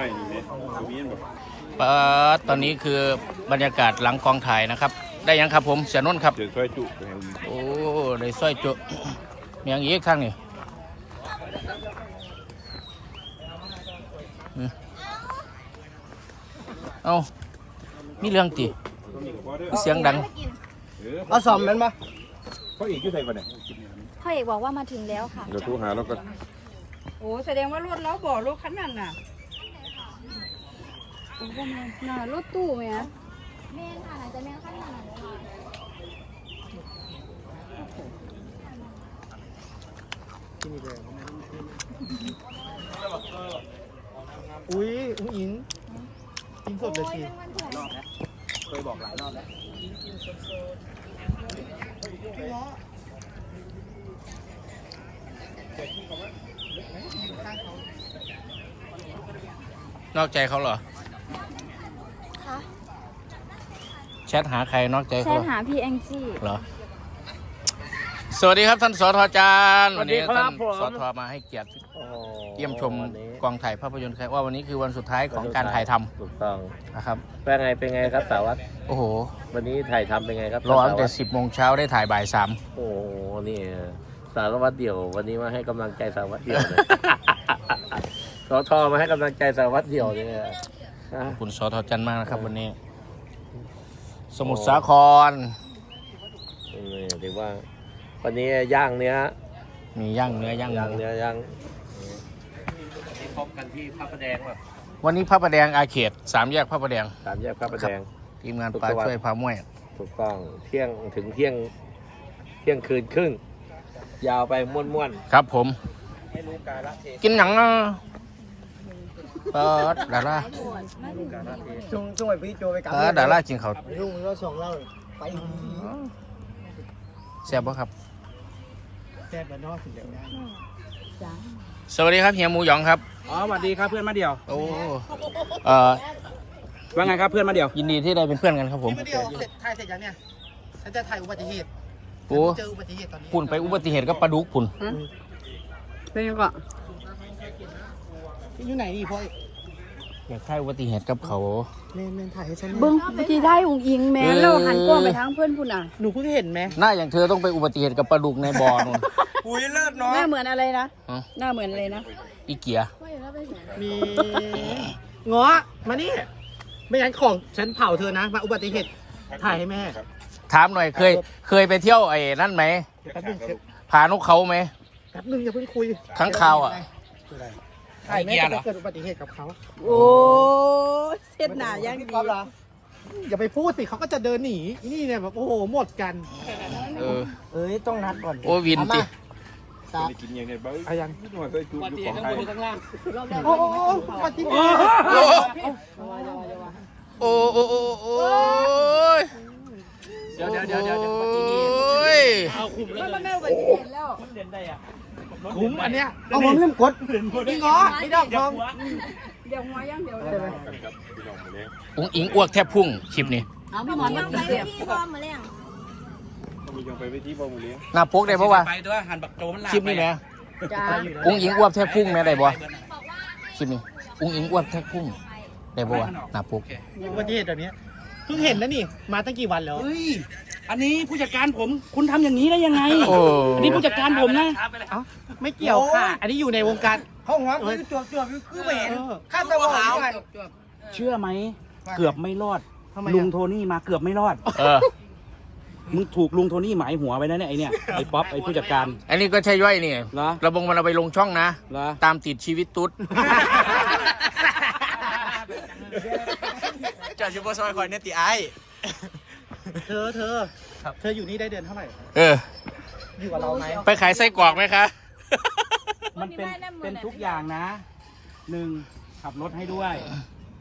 ให้นี่เนี่ยตัวนี้แบบเปิดตอนนี้คือบรรยากาศหลังกองถ่ายนะครับ ได้ยังครับผมเสียนนท์ครับเจอซอยจุไปให้ดีโอ้ได้สร้อยจุมีอย่างอีกข้างนี่อืมเอามีเรื่องติเสียงดัง เออเอาสอมมันมาเขาอีกอยู่ใส่ปะเนี่ยพ่อเอกบอกว่ามาถึงแล้วค่ะ เดี๋ยวโทรหาแล้วก็โอ้แสดงว่ารถเราบ่รถคันนั้นน่ะ โอ้โหน่ารถตู้ไหมอะแม่ค่ะไหนจะแม่ขั้นหนาอุ้ยอุ้งอิงกินสดเลยสิเคยบอกหลายรอบแล้วนอกใจเขาเหรอ ค่ะ แชทหาใครนอกใจแชเขาทเหรอหาพี่แองจี้ เหรอ สวัสดีครับท่านสทจารย์สวัวันสดีนี้ครัท่าบนผมสทมาให้เกียรติโอ้โหเยี่ยมชมวันนี้กองถ่ายภาพยนตร์ครับว่าวันนี้คือวันสุดท้ายของการถ่ายทำถูกต้องนะครับ เป็นไงเป็นไงครับสาวัตรโอ้โห วันนี้ถ่ายทำเป็นไงครับรอตั้งแต่สารวัตรสิบโมงเช้าได้ถ่ายบ่ายสาม โอ้โหนี่สารวัตรเดี่ยว วันนี้มาให้กำลังใจสารวัตรเดี่ยวเลย สทมาให้กำลังใจสารวัตรเดี่ยวเลยนะ ขอบคุณสทจันทร์มากนะครับวันนี้ สมุทรสาคร นี่ถือว่า วันนี้ย่างเนื้อมีย่างเนื้อย่างย่างหมูเนื้อย่างพบกันที่พระประแดงว่ะวันนี้พระประแดงอาเขตสามแยกพระประแดง สามแยกพระประแดง ทีมงานสุขปลาสวัสดิ์ ช่วยพาม่วย ถูกต้องเที่ยงถึงเที่ยงเที่ยงคืนครึ่ง ยาวไปม้วนครับผมๆไม่รู้กาลเทกินหนังอะ เปิดดาราจงจงไปพี่โจไปกับเปิดดารากินเขาวลุงก็สองเล่าไปแซ่บปะครับ แซ่บแล้วนอกถึงเดี๋ยวนี้สวัสดีครับเฮียหมูหยองครับ อ๋อสวัสดีครับเพื่อนมาเดี่ยว โอ้เอ่อว่าไงครับเพื่อนมาเดี่ยว ยินดีที่ได้เป็นเพื่อนกันครับผมเดียวเสร็จถ่ายเสร็จยังเนี่ยฉันจะถ่ายอุบัติเหตุโอ้เจออุบัติเหตุตอนนี้ พุ่นไปอุบัติเหตุกับปลาดุกพุ่นเป็นยังก็ อยู่ไหนนี่พ่ออยากใช่อุบัติเหตุกับเขาเมนเมนถ่ายให้ฉันเบิ้งเมื่อกี้ได้อุ๋งอิงแม่เออแล้วหันกล้องไปทางเพื่อนพุ่นอะหนูเพิ่งเห็นไหมหน้าอย่างเธอต้องไปอุบัติเหตุกับปลาดุกในบ่อนู่น อุ้ยเลิศเนาะหน้าเหมือนอะไรนะฮะ หน้าเหมือนอะไรนะอีเกียมีเงาะมานี่ไม่งั้นของฉันเผาเธอนะ มาอุบัติเหตุถ่ายให้แม่ถามหน่อยเคย เคยไปเที่ยวไอ้นั่นไหมแป๊บนึงพานกเขาไหมแป๊บนึงอย่าเพิ่งคุยค้างคาวอะถ่ายแม่ ไอ้เกียร์เหรจะอเกิดอุบัติเหตุกับเขาโอ้ยเส้นหนายังดีอย่าไปพูดสิเขาก็จะเดินหนีนี่เนี่ยแบบโอ้โหหมดกันเออ เอ้ยต้องนัดก่อนโอ้วินติจะได้กินยังไงบ้างอายังหน่วยซอยจุอยู่ของไทยโอ้โหอุบัติเหตุโอ้โอ้โอ้โอ้ยเดี๋ยวเดี๋ยวเดี๋ยวเดี๋ยวเดี๋ยวโอ้ยมันไม่อุบัติเหตุแล้ว คุ้มอันเนี้ยเอาผมเริ่มกดนี่เงาะนี่ดอกทองเดี๋ยวหัวยังเดี๋ยวใช่ไหมอุ้งอิงอ้วกแทบพุ่งคลิปนี้เอาพี่หมอนมาไปเสียบที่บอมมาแล้วต้องมียังไปไว้ที่บ่อมูเลี้ยงหน้าปกได้ปะวะไปด้วยหันบักโจมันลากคลิปนี้แหมจ้าอุ้งอิงอ้วกแทบพุ่งแม่ได้บ่คลิปนี้อุ้งอิงอ้วกแทบพุ่งได้ปะวะหน้าปกอุบัติเหตุแบบเนี้ยเพิ่งเห็นนะนี่มาตั้งกี่วันแล้วเฮ้ย อันนี้ผู้จัดการผมคุณทำอย่างนี้ได้ยังไง โอ้ อันนี้ผู้จัดการผมนะ เอ้าไม่เกี่ยวค่ะ อันนี้อยู่ในวงการห้องน้ำคือจวบจวบคือไม่เห็นเออข้ามตะวันออกไปเชื่อไหม เกือบไม่รอด ทำไมลุงอะโทนี่มาเกือบไม่รอด เออ มึงถูกลุงโทนี่หมายหัวไปนะเนี่ยไอเนี่ยไอป๊อปไอผู้จัดการ อันนี้ก็ใช่ย่อยนี่เหรอ ระบงมันเอาไปลงช่องนะ เหรอตามติดชีวิตตุ๊ดจ่าชิบซอยคอยเนติไอ เธอเธอเธออยู่นี่ได้เดือนเท่าไหร่ เออ อยู่กับเราไหมไปขายไส้กรอกไหมคะ มันเป็นเป็นทุกอย่างนะหนึ่งขับรถให้ด้วย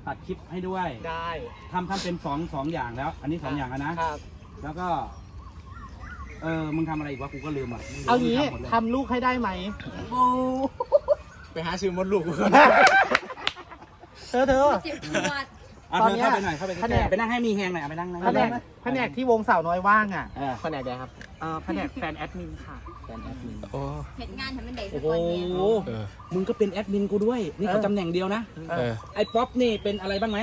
ตัดคลิปให้ด้วยได้ทำทำเป็นสองสองอย่างแล้ว อันนี้สองอย่างแล้วนะครับ แล้วก็ เออมึงทำอะไรอีกวะกูก็ลืมอะมึเอางี้มึทำหมดเลยทำลูกให้ได้ไหมไปหาซื้อมดลูกเธอเธอ เจ็บปวด อะตอนเธอเนี้ยเข้าไปหน่อยเข้าไปแผนกไปนั่งให้มีแฮงหน่อยเอาไปนั่งนั่งแผนกแผนกที่วงสาวน้อยว่างอะเออแผนกใดครับเอ่อแผนกแฟนแอดมินค่ะ แฟนแอดมินโอ้เห็นงานทำเป็นเด็กสโอ้กโหอนเนี่ยเออมึงก็เป็นแอดมินกูด้วย นี่เขาตำแหน่งเดียวนะ เออไอ้ป๊อปนี่เป็นอะไรบ้างไหม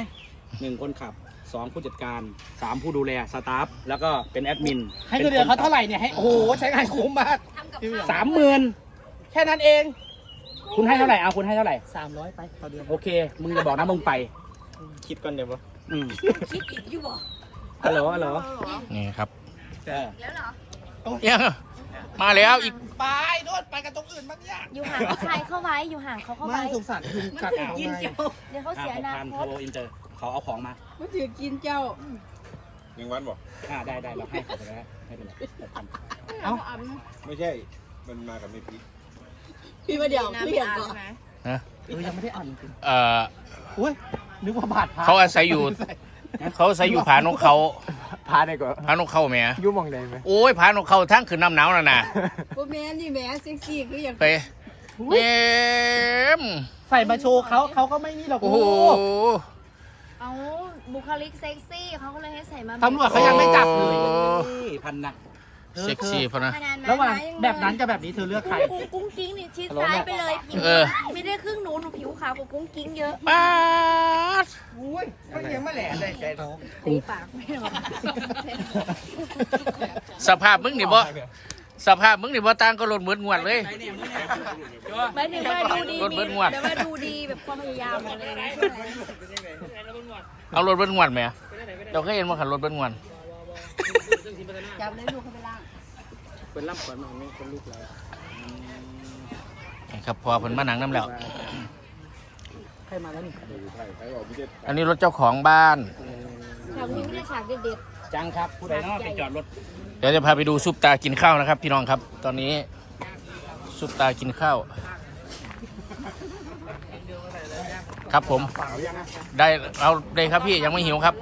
หนึ่งคนขับสองผู้จัดการสามผู้ดูแลสตาฟแล้วก็เป็นแอดมินให้เงินเดือนเขาเท่าไหร่เนี่ยให้โอ้โหใช้งานคุ้มมาก ทำกับข้าวสามหมื่นแค่นั้นเองคุณให้เท่าไหร่เอาคุณให้เท่าไหร่ 300 ไปต่อเดือน โอเค มึงจะบอกนะมึงไป คิดก่อนเดี๋ยวบ่อืมคิดอีกอยู่บ่ฮัลโหลฮัลโหลนี่ครับเออแล้วเหรอเนี่ยมาแล้วอีกไปโน่นไปกันตรงอื่นบ้างเนี่ยอยู่ห่างใครเข้าไว้อยู่ห่างเขาเข้าไม่ไว้สงสารคุณกัดเอาไงเดี๋ยวเขาอะเสียอนาผ่านคโทตรอินเตอร์เขาเอาของมามันถือกินเจ้ายังวันบ่อ่าได้ได้เราให้เขาไปแล้วไม่เป็นไรหกพันเอาอันไม่ใช่ มันมากับไม่พีพี่มาเดี๋ยวน้ำพี่พี่เห็นอ่านก่อนใช่ไหมนะเออยังไม่ได้อ่านจริงเอ่อๆอุ้ย นึกว่าบาดพระเขาอาศัยอยู่ เขาอาศัยอยู่ผานกเขาพาได้ก่อนผานกเขาแหม่ยุ่มองได้ไหมโอ้ยผานกเขาทั้งคืนน้ำหนาวน่ะนะโอ้แม่นี่แม่เซ็กซี่คืออย่างไปเอ็มใส่มาโชว์เขาเขาก็ไม่นี่หรอกโอ้โห เอาบุคลิกเซ็กซี่เขาก็เลยให้ใส่มาตำรวจเขายังไม่จับเลยโอ้นี่พันหนักเออเซ็กซี่พอนะ ขนาดนั้นระหว่างนะยังแบบนั้นกับแบบนี้เธอเลือกใคร กุ้งกุ้งกิ้งนี่ชิดซ้ายไปเลยผิวเออ ไม่ได้าวกว่ากุ้งกิ้งเยอะป๊าดอุ้ยมันยังไม่แหล่ได้ใจท้องตีปากไม่หรอกสภาพมึงนี่บ่สภาพมึงนี่บ่ต่างก็ลดเหมือนงวดเลย หมายถึงว่าดูดีรถมีเบิ้ลงวดแบบว่าดูดีแบบความพยายามอะไรอย่างเงี้ยใช่ไหมเอารถเบิ้ลงวดไหมเราเคยเห็นว่าขันรถเบิ้ลงวดจับเลยลูกเขาไปล่างเป็นล่ำขวัญมันไม่เป็นลูกแล้วนี่ครับพอเพิ่นมาหนังน้ำแล้ว ใครมาแล้วนี่ใครบอกพี่เด็ดอันนี้รถเจ้าของบ้าน ฉากนี้ไม่ได้ฉากเด็ดจังครับผู้ใดเนาะไปจอดรถเดี๋ยวจะพาไปดูซุปตากินข้าวนะครับ พี่น้องครับ ตอนนี้ซุปตากินข้าว ครับผม ได้เอาเลยครับพี่ยังไม่หิวครับ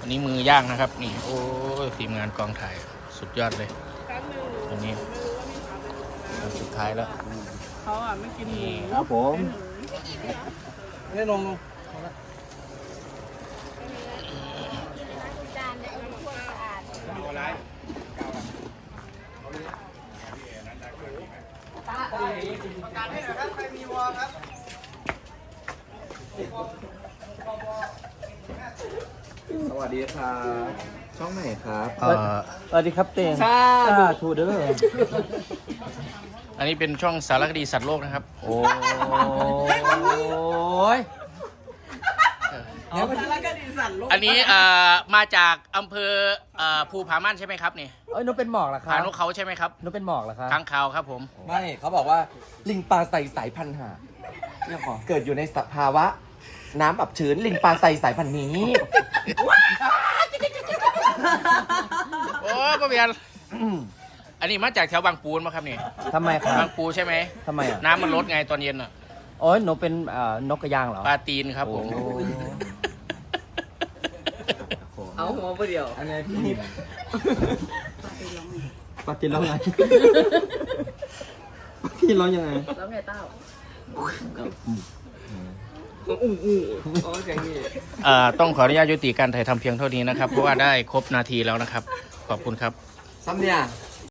อันนี้มือย่างนะครับ นี่ โอ้ยทีมงานกองถ่ายสุดยอดเลยอันนี้อันสุดท้ายแล้ว เขาอะไม่กินหมู ครับผม นี่ลงๆจานเนี่ยมันทั่วสะอาดสวัสดีครับ ช่องไหนครับ เอ่อ สวัสดีครับเตงซาซาทูเดอร์ อันนี้เป็นช่องสารคดีสัตว์โลกนะครับ โอ้ยอันนี้เอ่อมาจากอำเภอเอ่อภูผาม่านใช่ไหมครับนี่เอ้ยนุเป็นหมอกเหรอครัผาบนกเขาใช่ไหมครับนุเป็นหมอกเหรอครับค้างคาวครับผม ไม่เขาบอกว่าลิงปลาใสสายพันธุ์หาเกิดอยู่ในสภาวะ น้ำอับชื้นลิงปลาใสสายพันธุ์นี้ โอ้ป้าเบียน อันนี้มาจากแถวบางปูนมาครับนี่ทำไมครับบางปูใช่ไหมทำไมอะน้ำมันลดไงตอนเย็นอะโอ้ยหนูเป็นเอ่อนกกระยางเหรอปลาตีนครับผมโอ้เอาหัวเดียวอันนี้พี่ปากินร้องไงพี่ร้องยังไงแล้วไงเต้าอู้อู้อ๋อเสียงนี่เอ่อต้องขออนุญาตยุติการถ่ายทำเพียงเท่านี้นะครับ เพราะว่าได้ครบนาทีแล้วนะครับ ขอบคุณครับซ้ำเนี่ยค